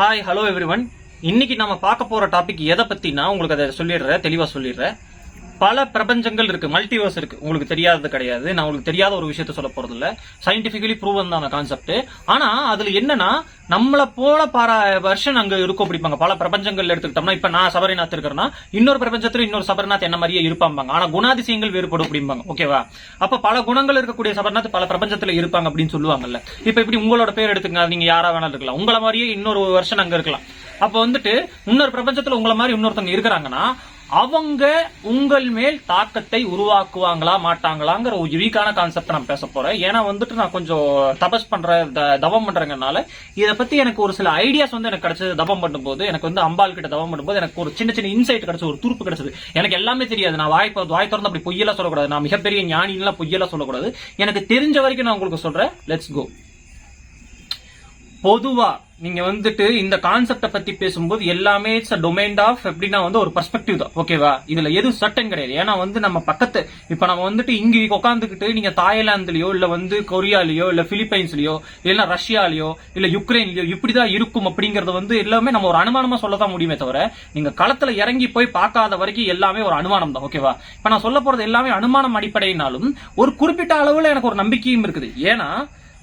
Hi hello everyone இன்னைக்கு நம்ம பார்க்க போற டாபிக் எதை பத்தினா உங்களுக்கு அதை சொல்லிடுறேன் தெளிவா சொல்லிடுறேன். பல பிரபஞ்சங்கள் இருக்கு. மல்டிவர்ஸ் இருக்கு. உங்களுக்கு தெரியாதது கிடையாது. நான் உங்களுக்கு தெரியாத ஒரு விஷயத்த சொல்ல போறது இல்ல சயின்டிபிகலி ப்ரூவன் தான் அந்த கான்செப்ட் ஆனா அதுல என்னன்னா நம்மளை போல பல வருஷன் அங்க இருக்கும் அப்படிப்பாங்க பல பிரபஞ்சங்கள் எடுத்துக்கிட்டோம்னா இப்ப நான் சபரிநாத் இருக்கிறேன்னா இன்னொரு பிரபஞ்சத்துல இன்னொரு சபரிநாத் என்ன மாதிரியே இருப்பாங்க ஆனா குணாதிசயங்கள் வேறுபடும் அப்படிம்பாங்க. ஓகேவா அப்ப பல குணங்கள் இருக்கக்கூடிய சபரிநாத் பல பிரபஞ்சத்துல இருப்பாங்க அப்படின்னு சொல்லுவாங்கல்ல. இப்ப இப்படி உங்களோட பேர் எடுத்துங்க நீங்க யாரா வேணாலும் இருக்கலாம். உங்களை மாதிரியே இன்னொரு வருஷன் அங்க இருக்கலாம். அப்ப வந்துட்டு இன்னொரு பிரபஞ்சத்துல உங்களை மாதிரி இன்னொருத்தவங்க இருக்கிறாங்கன்னா அவங்க உங்கள் மேல் தாக்கத்தை உருவாக்குவாங்களா மாட்டாங்களாங்கிற ஒரு வீக்கான கான்செப்ட் நான் பேச போறேன். ஏன்னா வந்துட்டு நான் கொஞ்சம் தபஸ் பண்ற த- தவம் பண்றதுனால இதை பத்தி எனக்கு ஒரு சில ஐடியாஸ் வந்து எனக்கு கிடைச்சது தவம் பண்ணும்போது எனக்கு வந்து அம்பாள் கிட்ட தவம் பண்ணும்போது எனக்கு ஒரு சின்ன சின்ன இன்சைட் கிடைச்சது ஒரு துருப்பு கிடைச்சது. எனக்கு எல்லாமே தெரியாது. நான் வாய் வாய் திறந்து அப்படி பொய்யெல்லாம் சொல்லக்கூடாது. நான் மிகப்பெரிய ஞானின்லாம் பொய்யெல்லாம் சொல்லக்கூடாது. எனக்கு தெரிஞ்ச வரைக்கும் நான் உங்களுக்கு சொல்றேன். லெட்ஸ் கோ பொதுவா நீங்க வந்துட்டு இந்த கான்செப்ட பத்தி பேசும்போது எல்லாமே இட்ஸ் டொமைன் ஆஃப் எப்படின்னா வந்து ஒரு பர்ஸ்பெக்டிவ் தான். ஓகேவா இதுல எதுவும் சட்டன் கிடையாது. ஏன்னா வந்து நம்ம பக்கத்து இப்ப நம்ம வந்துட்டு இங்க உட்காந்துக்கிட்டு நீங்க தாய்லாந்துலயோ இல்ல வந்து கொரியாலயோ இல்ல பிலிப்பைன்ஸ்லயோ இல்ல ரஷ்யாலயோ இல்ல யுக்ரைன்லயோ இப்படிதான் இருக்கும் அப்படிங்கறது வந்து எல்லாமே நம்ம ஒரு அனுமானமா சொல்லதான் முடியுமே தவிர நீங்க களத்துல இறங்கி போய் பார்க்காத வரைக்கும் எல்லாமே ஒரு அனுமானம் தான். ஓகேவா இப்ப நான் சொல்ல போறது எல்லாமே அனுமானம் அடிப்படையினாலும் ஒரு குறிப்பிட்ட அளவுல எனக்கு ஒரு நம்பிக்கையும் இருக்குது. ஏன்னா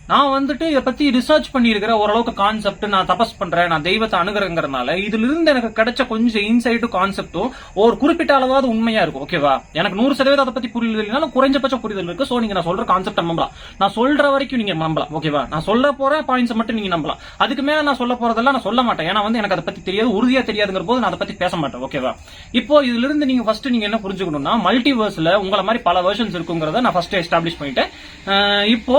நான் வந்துட்டு இதை பத்தி ரிசர்ச் பண்ணியிருக்கிற ஓரளவுக்கு கான்செப்ட் நான் தபஸ் பண்றேன் நான் தெய்வத்தை அணுகிறேங்கிறனால இதுல இருந்து எனக்கு கிடைச்ச கொஞ்சம் இன்சைட்டும் கான்செப்டும் ஒரு குறிப்பிட்ட அளவாவது உண்மையா இருக்கும் ஓகேவா எனக்கு நூறு சதவீதம் அதை பத்தி புரியுது இல்லைனாலும் குறைஞ்சபட்ச புரிதல் இருக்கு. சோ நீங்க நான் சொல்ற கான்செப்ட் நம்பலாம். நான் சொல்ற வரைக்கும் நீங்க நம்பலாம் ஓகேவா நான் சொல்ல போற பாயிண்ட்ஸ் மட்டும் நீங்க நம்பலாம். அதுக்கு மேல நான் சொல்ல போறதெல்லாம் நான் சொல்ல மாட்டேன். ஏன்னா வந்து எனக்கு அதை பத்தி தெரியாது உறுதியா தெரியாதுங்கிற போது நான் அதை பத்தி பேச மாட்டேன் ஓகேவா இப்போ இதுல இருந்து நீங்க ஃபர்ஸ்ட் நீங்க என்ன புரிஞ்சுக்கணும்னா மல்டிவர்ஸ்ல உங்களை மாதிரி பல வெர்ஷன்ஸ் இருக்குங்கிறத நான் ஃபர்ஸ்ட் எஸ்டாப்ளிஷ் பண்ணிட்டேன். இப்போ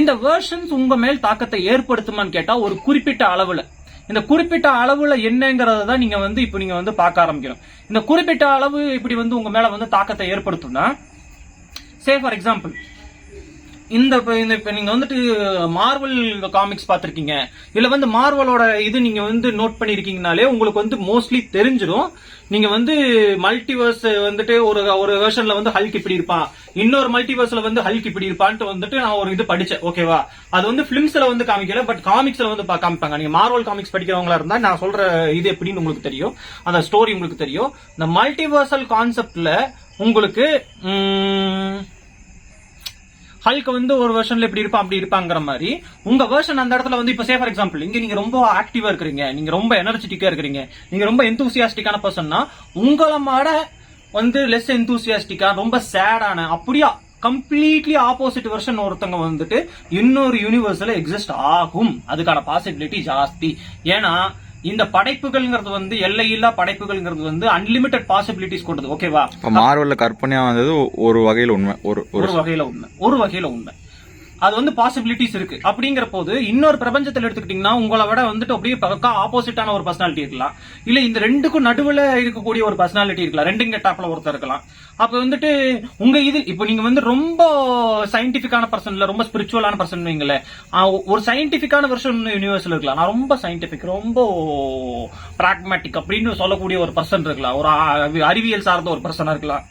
இந்த வெர்ஷன்ஸ் உங்க மேல் தாக்கத்தை ஏற்படுத்துமான்னு கேட்டா ஒரு குறிப்பிட்ட அளவுல. இந்த குறிப்பிட்ட அளவுல என்னங்கிறத தான் நீங்க வந்து இப்போ நீங்க வந்து பார்க்க ஆரம்பிக்கணும். இந்த குறிப்பிட்ட அளவு இப்படி வந்து உங்க மேல வந்து தாக்கத்தை ஏற்படுத்தும்னா சே ஃபார் எக்ஸாம்பிள் இந்த இப்போ இந்த வந்துட்டு மார்வல் காமிக்ஸ் பார்த்துருக்கீங்க. இதில் வந்து மார்வலோட இது நீங்கள் வந்து நோட் பண்ணியிருக்கீங்கனாலே உங்களுக்கு வந்து மோஸ்ட்லி தெரிஞ்சிடும் நீங்கள் வந்து மல்டிவர்ஸ் வந்துட்டு ஒரு ஒரு வேர்ஷனில் வந்து ஹல்க் இப்படி இருப்பான் இன்னொரு மல்டிவர்ஸில் வந்து ஹல்க் இப்படி இருப்பான்ட்டு வந்துட்டு நான் ஒரு இது படித்தேன் ஓகேவா அது வந்து ஃபிலிம்ஸில் வந்து காமிக்கல பட் காமிக்ஸில் வந்து பா- காமிப்பாங்க. நீங்கள் மார்வல் காமிக்ஸ் படிக்கிறவங்களா இருந்தால் நான் சொல்கிற இது எப்படின்னு உங்களுக்கு தெரியும். அந்த ஸ்டோரி உங்களுக்கு தெரியும். இந்த மல்டிவர்சல் கான்செப்டில் உங்களுக்கு ஹல்க் வந்து ஒரு வெர்ஷன்ல இப்படி இருப்பான் அப்படி இருப்பாங்கிற மாதிரி. உங்க வெர்ஷன் அந்த இடத்துல வந்து இப்ப சே ஃபார் எக்ஸாம்பிள் இங்க நீங்க ரொம்ப ஆக்டிவா இருக்கிறீங்க நீங்க ரொம்ப எனர்ஜெட்டிக்கா இருக்கிறீங்க நீங்க ரொம்ப எந்தூசியாஸ்டிக்கான பர்சன்னா உங்களை மாட வந்து லெஸ் எந்தூசியாஸ்டிக்கா ரொம்ப சேடான அப்படியா கம்ப்ளீட்லி ஆப்போசிட் வெர்ஷன் ஒருத்தங்க வந்துட்டு இன்னொரு யூனிவர்ஸ்ல எக்ஸிஸ்ட் ஆகும். அதுக்கான பாசிபிலிட்டி ஜாஸ்தி. ஏன்னா இந்த படைப்புகள்ங்கிறது வந்து எல்லையில்லா படைப்புகள்ங்கிறது வந்து அன்லிமிட்டெட் பாசிபிலிட்டிஸ் கொண்டது. ஓகேவா இப்போ மார்வல்ல கற்பனையா வந்தது ஒரு வகையில் உண்மை ஒரு ஒரு வகையில உண்மை. ஒரு வகையில உண்மை. அது வந்து பாசிபிலிட்டிஸ் இருக்கு. அப்படிங்கிற போது இன்னொரு பிரபஞ்சத்தில் எடுத்துக்கிட்டீங்கன்னா உங்களை விட வந்துட்டு அப்படியே பக்கா ஆப்போசிட்டான ஒரு பர்சனாலிட்டி இருக்கலாம். இல்ல இந்த ரெண்டுக்கும் நடுவில் இருக்கக்கூடிய ஒரு பர்சனாலிட்டி இருக்கலாம். ரெண்டுங்க டாப்ல ஒருத்தர் இருக்கலாம். அப்ப வந்துட்டு உங்க இது இப்போ நீங்க வந்து ரொம்ப சயின்டிபிக்கான பர்சன் இல்ல ரொம்ப ஸ்பிரிச்சுவலான பர்சன் வைங்களேன். ஒரு சயின்டிபிக்கான வருஷன் யூனிவர்ஸ்ல இருக்கலாம். நான் ரொம்ப சயின்டிபிக் ரொம்ப பிராக்மேட்டிக் அப்படின்னு சொல்லக்கூடிய ஒரு பர்சன் இருக்கலாம். ஒரு அறிவியல் சார்ந்த ஒரு பர்சனா இருக்கலாம்.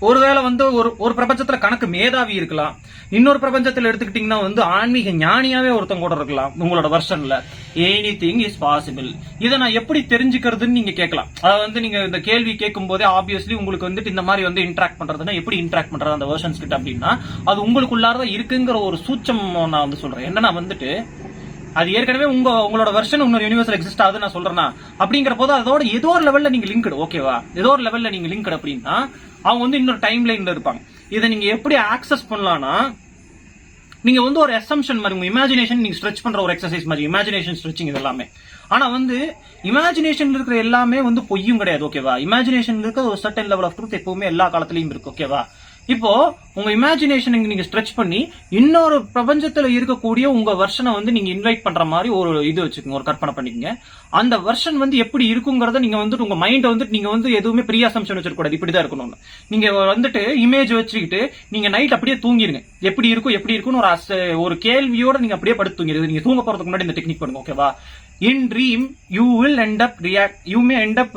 ஒருவேளை வந்து ஒரு ஒரு பிரபஞ்சத்துல கணக்கு மேதாவி இருக்கலாம். இன்னொரு பிரபஞ்சத்துல எடுத்துக்கிட்டீங்கன்னா வந்து ஆன்மீக ஞானியாவே ஒருத்தங்க கூட இருக்கலாம் உங்களோட வருஷன்ல எனி திங் இஸ் பாசிபிள் இதை நான் எப்படி தெரிஞ்சுக்கிறதுன்னு நீங்க கேட்கலாம். அதாவது வந்து நீங்க இந்த கேள்வி கேட்கும் போதே ஆப்வியஸ்லி உங்களுக்கு வந்துட்டு இந்த மாதிரி வந்து இன்ட்ராக்ட் பண்றதுன்னா எப்படி இன்ட்ராக்ட் பண்றது அந்த வெர்ஷன்ஸ் கிட்ட அப்படின்னா அது உங்களுக்குள்ளாரதான் இருக்குங்கிற ஒரு சூச்சம் நான் வந்து சொல்றேன். என்னன்னா வந்துட்டு அது ஏற்கனவே உங்க உங்களோட வெர்ஷன் இன்னொரு யூனிவர்சல் எக்ஸிஸ்ட் ஆகுது நான் சொல்றேன்னா அப்படிங்கிற போது அதோட ஏதோ ஒரு லெவல்ல நீங்க லிங்க்டு ஓகேவா ஏதோ ஒரு லெவல்ல நீங்க லிங்க்டு அப்படின்னா அவங்க வந்து இன்னொரு டைம் லைன்ல இருப்பாங்க. இதை நீங்க எப்படி ஆக்சஸ் பண்ணலாம்னா நீங்க வந்து ஒரு எசம்ஷன் மாதிரி உங்க இமேஜினேஷன் நீங்க ஸ்ட்ரெச் பண்ற ஒரு எக்ஸசைஸ் மாதிரி இமேஜினேஷன் ஸ்ட்ரெச்சிங் இது எல்லாமே. ஆனா வந்து இமேஜினேஷன் இருக்கிற எல்லாமே வந்து பொய்யும் கிடையாது ஓகேவா இமேஜினேஷன் இருக்க ஒரு சர்டன் லெவல் ஆஃப் ட்ரூத் எப்பவுமே எல்லா காலத்திலயும் இருக்கு ஓகேவா இப்போ உங்க இமேஜினேஷனுக்கு நீங்க ஸ்ட்ரெச் பண்ணி இன்னொரு பிரபஞ்சத்துல இருக்கக்கூடிய உங்க வெர்ஷனை வந்து நீங்க இன்வைட் பண்ற மாதிரி ஒரு இது வச்சுக்கோங்க ஒரு கற்பனை பண்ணிக்கங்க. அந்த வெர்ஷன் வந்து எப்படி இருக்குங்கிறத நீங்க வந்துட்டு உங்க மைண்ட் வந்துட்டு நீங்க வந்து எதுவுமே ப்ரீ அசம்ஷன் வச்சிருக்கூடாது இப்படிதான் இருக்கணும்னு. நீங்க வந்துட்டு இமேஜ் வச்சுக்கிட்டு நீங்க நைட் அப்படியே தூங்கிருங்க. எப்படி இருக்கும் எப்படி இருக்கும்னு ஒரு ஒரு கேள்வியோட நீங்க அப்படியே படுத்து தூங்கிடுது நீங்க தூங்க போறதுக்கு முன்னாடி இந்த டெக்னிக் பண்ணுங்க ஓகேவா in dream you will end up react you may end up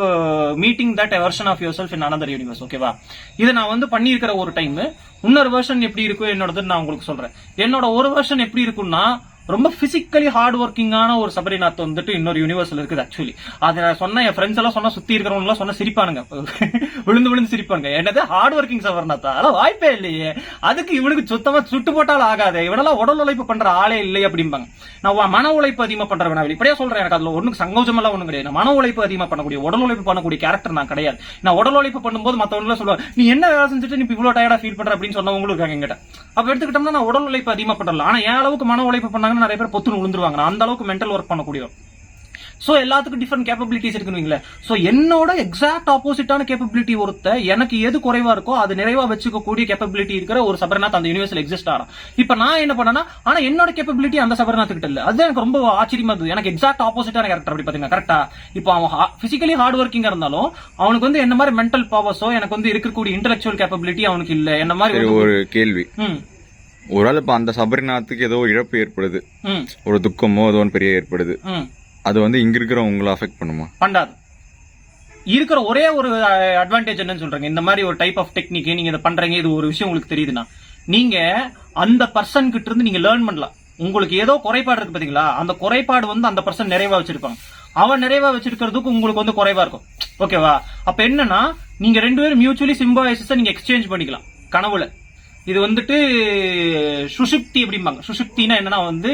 meeting that version of yourself in another universe ஓகேவா இதை நான் வந்து பண்ணியிருக்கிற ஒரு டைம் இன்னொரு வெர்ஷன் எப்படி இருக்கும் என்னோடது நான் உங்களுக்கு சொல்றேன். என்னோட ஒரு வெர்ஷன் எப்படி இருக்கும்னா ரொம்ப பிசிக்கலி ஹார்ட் ஒர்க்கிங்கான ஒரு சபரிநாத் வந்துட்டு இன்னொரு யூனிவர்ஸ்ல இருக்குது ஆக்சுவலி அதை நான் சொன்ன என் ஃப்ரெண்ட்ஸ் எல்லாம் சொன்ன சுத்தி இருக்கிறவங்க எல்லாம் சொன்ன சிரிப்பானுங்க. விழுந்து விழுந்து சிரிப்பாங்க என்னது ஹார்ட் ஒர்க்கிங் சபரிநாத்தா? அதெல்லாம் வாய்ப்பே இல்லையே. அதுக்கு இவனுக்கு சுத்தமா சுட்டு போட்டாலும் ஆகாது. இவனெல்லாம் உடல் உழைப்பு பண்ற ஆளே இல்லை அப்படிம்பாங்க. நான் மன உழைப்பு அதிகமா பண்றவன் நான் இப்படியே சொல்றேன் எனக்கு அதுல ஒண்ணுக்கு சங்கோஜம் எல்லாம் ஒண்ணும் கிடையாது. நான் மன உழைப்பு அதிகமா பண்ணக்கூடிய உடல் உழைப்பு பண்ணக்கூடிய கேரக்டர் நான் கிடையாது. நான் உடல் உழைப்பு பண்ணும்போது மத்தவங்க சொல்லுவாங்க நீ என்ன வேலை செஞ்சுட்டு நீ இப்ப இவ்வளவு டயர்டா ஃபீல் பண்ற? அப்படின்னு சொன்னவங்களும் இருக்காங்க எங்கிட்ட அப்ப எடுத்துக்கிட்டோம்னா நான் உடல் உழைப்பு அதிகமா பண்ணல ஆனா என் அளவுக்கு மன உழைப்பு பண்ணாங்கன்னா நிறைய பேர் பொத்துன்னு விழுந்துருவாங்க நான் அந்த அளவுக்கு மென்டல் ஒர்க் பண்ணக்கூடியவன் சோ எல்லாத்துக்கும் டிஃப்ரெண்ட் கேப்பபிலிட்டிஸ் இருக்குன்னு சோ என்னோட எக்ஸாக்ட் ஆப்போசிட்டான கேப்பபிலிட்டி ஒருத்த எனக்கு எது குறைவா இருக்கோ அது நிறைவா வச்சுக்கக்கூடிய கேப்பபிலிட்டி இருக்கிற ஒரு சபரிநாத் அந்த யூனிவர்ஸ்ல எக்ஸிஸ்ட் ஆறான். இப்ப நான் என்ன பண்ணேன்னா ஆனா என்னோட கேப்பபிலிட்டி அந்த சபரிநாத் கிட்ட இல்ல. அது எனக்கு ரொம்ப ஆச்சரியமா இருந்தது. எனக்கு எக்ஸாக்ட் ஆப்போசிட்டான கேரக்டர் அப்படி பாத்தீங்கன்னா கரெக்டா இப்போ அவன் பிசிக்கலி ஹார்ட் ஒர்க்கிங்கா இருந்தாலும் அவனுக்கு வந்து என்ன மாதிரி மென்டல் பவர்ஸோ எனக்கு வந்து இருக்கக்கூடிய இன்டெலெக்சுவல் கேப்பபிலிட்டி அவனுக்கு இல்ல. என்ன மாதிரி ஒரு கேள்வி. ஒரு ஆள் இப்ப அந்த சபரிநாத்துக்கு ஏதோ இழப்பு ஏற்படுது. ஒரு துக்கமோ ஏதோ ஒன்று பெரிய ஏற்படுது. அது வந்து இங்க இருக்கிறவங்களை அஃபெக்ட் பண்ணுமா? பண்ணாது. இருக்கிற ஒரே ஒரு அட்வான்டேஜ் என்னன்னு சொல்றேங்க. இந்த மாதிரி ஒரு டைப் ஆஃப் டெக்னிக் நீங்க இதை பண்றீங்க இது ஒரு விஷயம் உங்களுக்கு தெரியுதுன்னா. நீங்க அந்த பர்சன் கிட்ட இருந்து நீங்க லேர்ன் பண்ணலாம். உங்களுக்கு ஏதோ குறைபாடு இருக்கு பாத்தீங்களா? அந்த குறைபாடு வந்து அந்த பர்சன் நிறைவா வச்சிருப்பாங்க. அவன் நிறைவா வச்சிருக்கிறதுக்கு உங்களுக்கு வந்து குறைவா இருக்கும். ஓகேவா அப்ப என்னன்னா நீங்க ரெண்டு பேரும் மியூச்சுவலி சிம்பாய்சஸ் நீங்க எக்ஸ்சேஞ்ச் பண்ணிக்கலாம். கனவுல. இது வந்துட்டு சுஷுப்தி அப்படிம்பாங்க சுஷுப்தினா என்னன்னா வந்து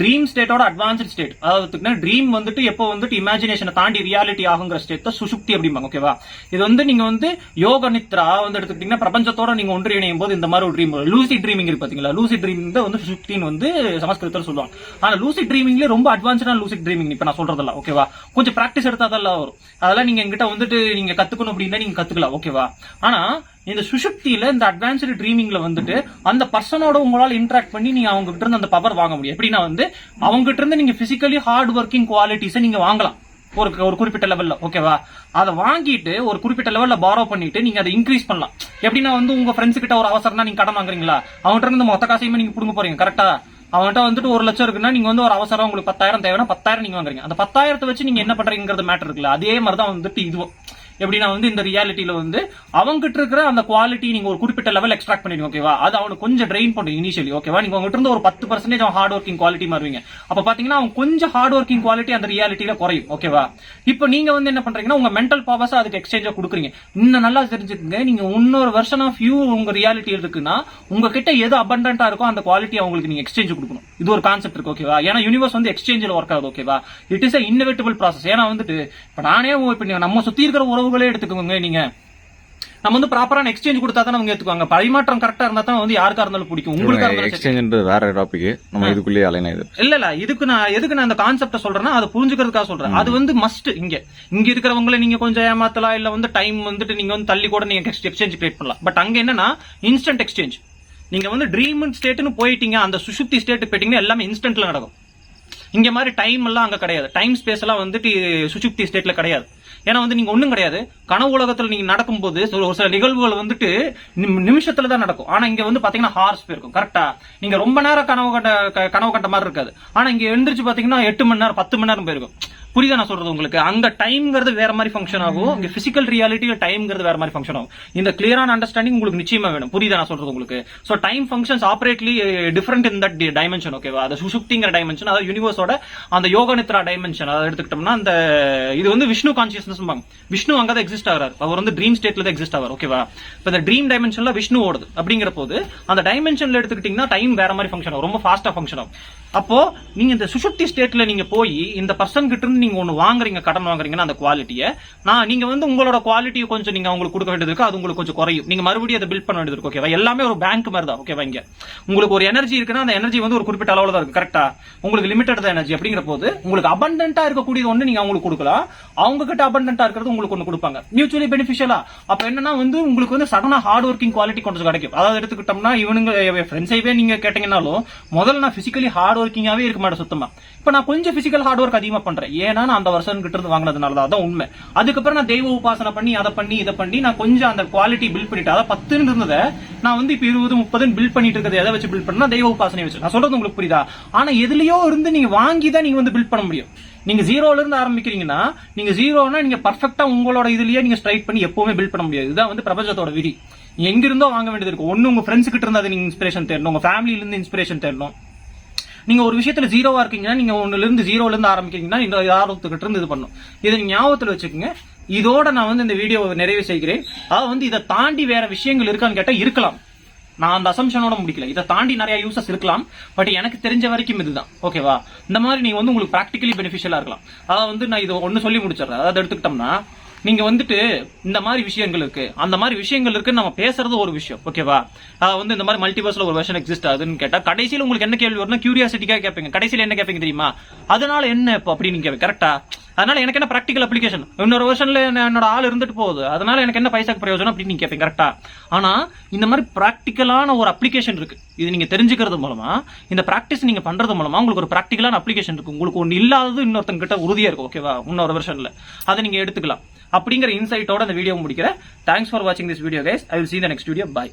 ட்ரீம் ஸ்டேட்டோட அட்வான்ஸ்ட் ஸ்டேட் அதாவது ட்ரீம் வந்துட்டு எப்போ வந்துட்டு இமேஜினேஷனை தாண்டி ரியாலிட்டி ஆகுங்கிற ஸ்டேட் தான் சுஷுப்தி அப்படிம்பாங்க ஓகேவா இது வந்து நீங்க வந்து யோக நித்ரா வந்து எடுத்துக்கிட்டீங்கன்னா பிரபஞ்சத்தோட நீங்க ஒன்று இணையும் போது இந்த மாதிரி ஒரு ட்ரீம் லூசி ட்ரீமிங் இருக்கு பாத்தீங்களா? லூசி ட்ரீமிங் தான் வந்து சுஷுப்தின்னு வந்து சமஸ்கிருதத்தில் சொல்லுவாங்க. ஆனா லூசி ட்ரீமிங்ல ரொம்ப அட்வான்ஸ்டான லூசி ட்ரீமிங் இப்ப நான் சொல்றதல்ல ஓகேவா கொஞ்சம் பிராக்டிஸ் எடுத்தாதான் வரும். அதெல்லாம் நீங்க எங்கிட்ட வந்துட்டு நீங்க கத்துக்கணும் அப்படின்னா நீங்க கத்துக்கலாம் ஓகேவா ஆனா இந்த சுஷுப்தியில இந்த அட்வான்ஸ்டு ட்ரீமிங்ல வந்துட்டு அந்த பர்சனோட உங்களால் இன்ட்ராக்ட் பண்ணி நீங்க அவங்க கிட்ட இருந்து அந்த பவர் வாங்க முடியும். எப்படின்னா வந்து அவங்க கிட்ட இருந்து நீங்க பிசிக்கலி ஹார்ட் ஒர்க்கிங் குவாலிட்டிஸை நீங்க வாங்கலாம். ஒரு ஒரு குறிப்பிட்ட லெவல்ல ஓகேவா அதை வாங்கிட்டு ஒரு குறிப்பிட்ட லெவல்ல பாரோ பண்ணிட்டு நீங்க அதை இன்க்ரீஸ் பண்ணலாம். எப்படின்னா வந்து உங்க ஃப்ரெண்ட்ஸ் கிட்ட ஒரு அவசரம்னா நீங்க கடன் வாங்குறீங்களா? அவங்ககிட்ட இருந்து மொத்த காசையுமே நீங்க புடுங்க போறீங்க கரெக்டா அவன்கிட்ட வந்துட்டு ஒரு லட்சம் இருக்குன்னா நீங்க வந்து ஒரு அவசரம் உங்களுக்கு பத்தாயிரம் தேவைன்னா பத்தாயிரம் நீங்க வாங்குறீங்க. அந்த பத்தாயிரத்தை வச்சு நீங்க என்ன பண்றீங்கிறது மேட்டர் இருக்குல்ல. அதே மாதிரி தான் வந்துட்டு இதுவும். எப்படின்னா வந்து இந்த ரியாலிட்டியில வந்து அவங்ககிட்ட இருக்கிற அந்த குவாலிட்டி நீங்க ஒரு குறிப்பிட்ட லெவல் எக்ஸ்ட்ராக்ட் பண்ணிடுங்க ஓகேவா அது அவனுக்கு கொஞ்சம் ட்ரெயின் பண்ணும் இனிஷியலி ஓகேவா நீங்க உங்ககிட்ட இருந்து ஒரு பத்து பர்சன்டேஜ் அவன் ஹார்ட் ஒர்க்கிங் குவாலிட்டி மாறுவீங்க அப்ப பாத்தீங்கன்னா அவன் கொஞ்சம் ஹார்ட் ஒர்க்கிங் குவாலிட்டி அந்த ரியாலிட்டியில குறையும் ஓகேவா இப்போ நீங்க வந்து என்ன பண்றீங்கன்னா உங்க மென்டல் பவர்ஸ் அதுக்கு எக்ஸ்சேஞ்சா கொடுக்குறீங்க. இன்னும் நல்லா தெரிஞ்சுக்கங்க நீங்க இன்னொரு வெர்ஷன் ஆஃப் யூ உங்க ரியாலிட்டி இருக்குன்னா உங்ககிட்ட எது அபண்டன்டா இருக்கோ அந்த குவாலிட்டி அவங்களுக்கு நீங்க எக்ஸ்சேஞ்ச் கொடுக்கணும். இது ஒரு கான்செப்ட் இருக்கு ஓகேவா ஏன்னா யூனிவர்ஸ் வந்து எக்ஸ்சேஞ்சில் ஒர்க் ஆகுது ஓகேவா இட் இஸ் இன்னோவேட்டபிள் ப்ராசஸ் ஏன்னா வந்துட்டு இப்போ நானே இப்போ நம்ம சுத்தி இருக்கிற உறவு உறவுகளே எடுத்துக்கோங்க நீங்க. நம்ம வந்து ப்ராப்பரான எக்ஸ்சேஞ்ச் கொடுத்தா தான் அவங்க ஏத்துக்குவாங்க. பரிமாற்றம் கரெக்டா இருந்தா தான் வந்து யாருக்கா இருந்தாலும் பிடிக்கும். உங்களுக்கு இருந்தாலும் சரி. எக்ஸ்சேஞ்ச் வேற டாபிக் நம்ம இதுக்குள்ளேயே அலைனா இது இல்ல இல்ல இதுக்கு நான் எதுக்கு நான் இந்த கான்செப்ட சொல்றேன்னா அதை புரிஞ்சுக்கிறதுக்காக சொல்றேன். அது வந்து மஸ்ட் இங்க. இங்க இருக்கிறவங்களை நீங்க கொஞ்சம் ஏமாத்தலாம் இல்ல வந்து டைம் வந்துட்டு நீங்க வந்து தள்ளி கூட நீங்க எக்ஸ்சேஞ்ச் கிரியேட் பண்ணலாம். பட் அங்க என்னன்னா இன்ஸ்டன்ட் எக்ஸ்சேஞ்ச் நீங்க வந்து ட்ரீம் ஸ்டேட்னு போயிட்டீங்க அந்த சுசுப்தி ஸ்டேட் போயிட்டீங்கன்னா எல்லாமே இன்ஸ்டன்ட்ல நடக்கும். இங்க மாதிரி டைம் எல்லாம் அங்க கிடையாது. டைம் ஸ்பேஸ் எல்லாம் வந்துட்டு சுசுப்தி ஸ்டேட்ல கிடையாது. ஏன்னா வந்து நீங்க ஒண்ணும் கிடையாது. கனவு உலகத்துல நீங்க நடக்கும்போது ஒரு ஒரு சில நிகழ்வுகள் வந்துட்டு நிமிஷத்துல தான் நடக்கும். ஆனா இங்க வந்து பாத்தீங்கன்னா ஹார்ஸ் போயிருக்கும். கரெக்டா நீங்க ரொம்ப நேரம் கனவு கண்ட கனவு கண்ட மாதிரி இருக்காது. ஆனா இங்க எழுந்திரிச்சு பாத்தீங்கன்னா எட்டு மணி நேரம் பத்து மணி நேரம் போயிருக்கும். புரியுதா நான் சொல்றது உங்களுக்கு? அங்க டைம்ங்கிறது வேற மாதிரி ஃபங்க்ஷன் ஆகும். இங்க பிசிக்கல் ரியாலிட்டியில டைம்ங்கிறது வேற மாதிரி ஃபங்க்ஷன் ஆகும். இந்த கிளியரான அண்டர்ஸ்டாண்டிங் உங்களுக்கு நிச்சயமா வேணும். புரியுதா நான் சொல்றது உங்களுக்கு? So time functions apparently different in that dimension ஓகேவா அது சுசுப்திங்கிற டைமென்ஷன் அதாவது யூனிவர்ஸோட அந்த யோக நித்ரா டைமென்ஷன் அதை எடுத்துக்கிட்டோம்னா அந்த இது வந்து விஷ்ணு கான்சியஸ்னஸ் விஷ்ணு அங்க தான் எக்ஸிஸ்ட் ஆகிறார். அவர் வந்து ட்ரீம் ஸ்டேட்ல தான் எக்ஸிஸ்ட் ஆவார் ஓகேவா இப்போ இந்த ட்ரீம் டைமென்ஷன்ல விஷ்ணு ஓடுது. அப்படிங்கிற போது அந்த டைமென்ஷன்ல எடுத்துக்கிட்டீங்கன்னா டைம் வேற மாதிரி ஃபங்க்ஷன் ஆகும். ரொம்ப ஃபாஸ்டா ஃபங்க்ஷன் ஆகும். அப்போ நீங்க இந்த சுசுப்தி ஸ்டேட்ல நீங்க போய் இந்த பர்சன் கிட்ட இருந்து நீங்க ஒன்னு வாங்குறீங்க கடன் வாங்குறீங்கன்னா அந்த குவாலிட்டியை நான் நீங்க வந்து உங்களோட குவாலிட்டியை கொஞ்சம் நீங்க அவங்களுக்கு கொடுக்க வேண்டியது இருக்கு அது உங்களுக்கு கொஞ்சம் குறையும். நீங்க மறுபடியும் அதை பில்ட் பண்ண வேண்டியது இருக்கு ஓகேவா எல்லாமே ஒரு பேங்க் மாதிரி தான் ஓகேவா இங்கே? உங்களுக்கு ஒரு எனர்ஜி இருக்குன்னா அந்த எனர்ஜி வந்து ஒரு குறிப்பிட்ட அளவுல தான் இருக்கு கரெக்டாக உங்களுக்கு லிமிட்டட் தான் எனர்ஜி அப்படிங்கிற போது உங்களுக்கு அபண்டன்டா இருக்கக்கூடியது ஒண்ணு நீங்க அவங்களுக்கு கொடுக்கலாம். அவங்க கிட்ட அபண்டன்டா இருக்கிறது உங்களுக்கு ஒண்ணு கொடுப்பாங்க. மியூச்சுவலி பெனிஃபிஷியலா அப்ப என்னன்னா வந்து உங்களுக்கு வந்து சடனாக ஹார்ட் ஒர்க்கிங் குவாலிட்டி கொஞ்சம் கிடைக்கும். அதாவது எடுத்துக்கிட்டோம்னா இவனுங்க ஃப்ரெண்ட்ஸைவே நீங்க கேட்டீங்கன்னாலும் முதல்ல நான் ஃபிசிக்கலி ஹார்ட் ஒர்க்கிங்காவே இருக்க மாட்டேன் சுத்தமா. இப்போ நான் கொஞ்சம் ஃபிசிக்கல் ஹார்ட் ஒர்க் அதிகமா பண்றேன். ஏன்னா நான் அந்த வருஷம் கிட்ட இருந்து வாங்கினதுனால தான் அதான் உண்மை. அதுக்கப்புறம் நான் தெய்வ உபாசனை பண்ணி அதை பண்ணி இதை பண்ணி நான் கொஞ்சம் அந்த குவாலிட்டி பில்ட் பண்ணிட்டு அதாவது பத்துன்னு இருந்ததை நான் வந்து இப்ப இருபது முப்பதுன்னு பில்ட் பண்ணிட்டு இருக்கிறது எதை வச்சு பில்ட் பண்ணா தெய்வ உபாசனை வச்சு. நான் சொல்றது உங்களுக்கு புரியுதா? ஆனா எதுலயோ இருந்து நீங்க வாங்கி தான் நீங்க வந்து பில்ட் பண்ண முடியும். நீங்க ஜீரோல இருந்து ஆரம்பிக்கிறீங்கன்னா நீங்க ஜீரோனா நீங்க பர்ஃபெக்டா உங்களோட இதுலயே நீங்க ஸ்ட்ரைட் பண்ணி எப்பவுமே பில்ட் பண்ண முடியாது. இதுதான் வந்து பிரபஞ்சத்தோட விதி. எங்க இருந்தோ வாங்க வேண்டியது இருக்கும் ஒன்னு உங்க ஃப்ரெண்ட்ஸ் கிட்ட இருந்து அதை நீங்க இன்ஸ்பிரேஷன் தேடணும். உங்க ஃபேமிலில இருந்து இன்ஸ்பிரேஷன் தேடணும். நீங்க ஒரு விஷயத்துல ஜீரோவா இருக்கீங்கன்னா நீங்க ஒண்ணுல இருந்து ஜீரோல இருந்து ஆரம்பிக்கிறீங்கன்னா இந்த ஆர்வத்துக்கிட்ட இருந்து இது பண்ணும். இதை ஞாபகத்தில் ஞாபகத்துல வச்சுக்கோங்க. இதோட நான் வந்து இந்த வீடியோவை நிறைவு செய்கிறேன். அதாவது வந்து இதை தாண்டி வேற விஷயங்கள் இருக்கான்னு கேட்டா இருக்கலாம். நான் அந்த அசம்ஷனோட முடிக்கல. இதை தாண்டி நிறைய யூசஸ் இருக்கலாம். பட் எனக்கு தெரிஞ்ச வரைக்கும் இதுதான். ஓகேவா இந்த மாதிரி நீங்க வந்து உங்களுக்கு ப்ராக்டிக்கலி பெனிஃபிஷியலா இருக்கலாம். அதாவது வந்து நான் இதை ஒன்னு சொல்லி முடிச்சிடுறேன். அதாவது எடுத்துக்கிட்டோம்னா நீங்க வந்துட்டு இந்த மாதிரி விஷயங்கள் இருக்கு. அந்த மாதிரி விஷயங்கள் இருக்குன்னு நம்ம பேசுறது ஒரு விஷயம். ஓகேவா அதாவது வந்து இந்த மாதிரி மல்டிவர்ஸ்ல ஒரு வெர்ஷன் எக்ஸிஸ்ட் ஆகுதுன்னு கேட்டா கடைசியில் உங்களுக்கு என்ன கேள்வி வரும்னா கியூரியாசிட்டிக்காக கேட்பீங்க. கடைசியில என்ன கேட்பீங்க தெரியுமா? அதனால என்ன இப்போ அப்படின்னு கேட்பீங்க? கரெக்டா அதனால எனக்கு என்ன ப்ராக்டிகல் அப்ளிகேஷன் இன்னொரு வருஷன்ல என்னோட ஆள் இருந்துட்டு போகுது. அதனால எனக்கு என்ன பைசாக்கு பிரயோஜனம் அப்படின்னு நீங்க கேட்பீங்க? கரெக்டா ஆனா இந்த மாதிரி ப்ராக்டிக்கலான ஒரு அப்ளிகேஷன் இருக்கு. இது நீங்க தெரிஞ்சுக்கிறது மூலமா இந்த ப்ராக்டிஸ் நீங்க பண்றது மூலமா உங்களுக்கு ஒரு ப்ராக்டிக்கலான அப்ளிகேஷன் இருக்கு. உங்களுக்கு ஒன்று இல்லாதது இன்னொருத்தங்க கிட்ட உறுதியா இருக்கும். ஓகேவா இன்னொரு வருஷன்ல அதை நீங்க எடுத்துக்கலாம். அப்படிங்கிற இன்சைட்டோட அந்த வீடியோ முடிக்கிறேன். தேங்க்ஸ் ஃபார் வாட்சிங் this video guys I will see the next video bye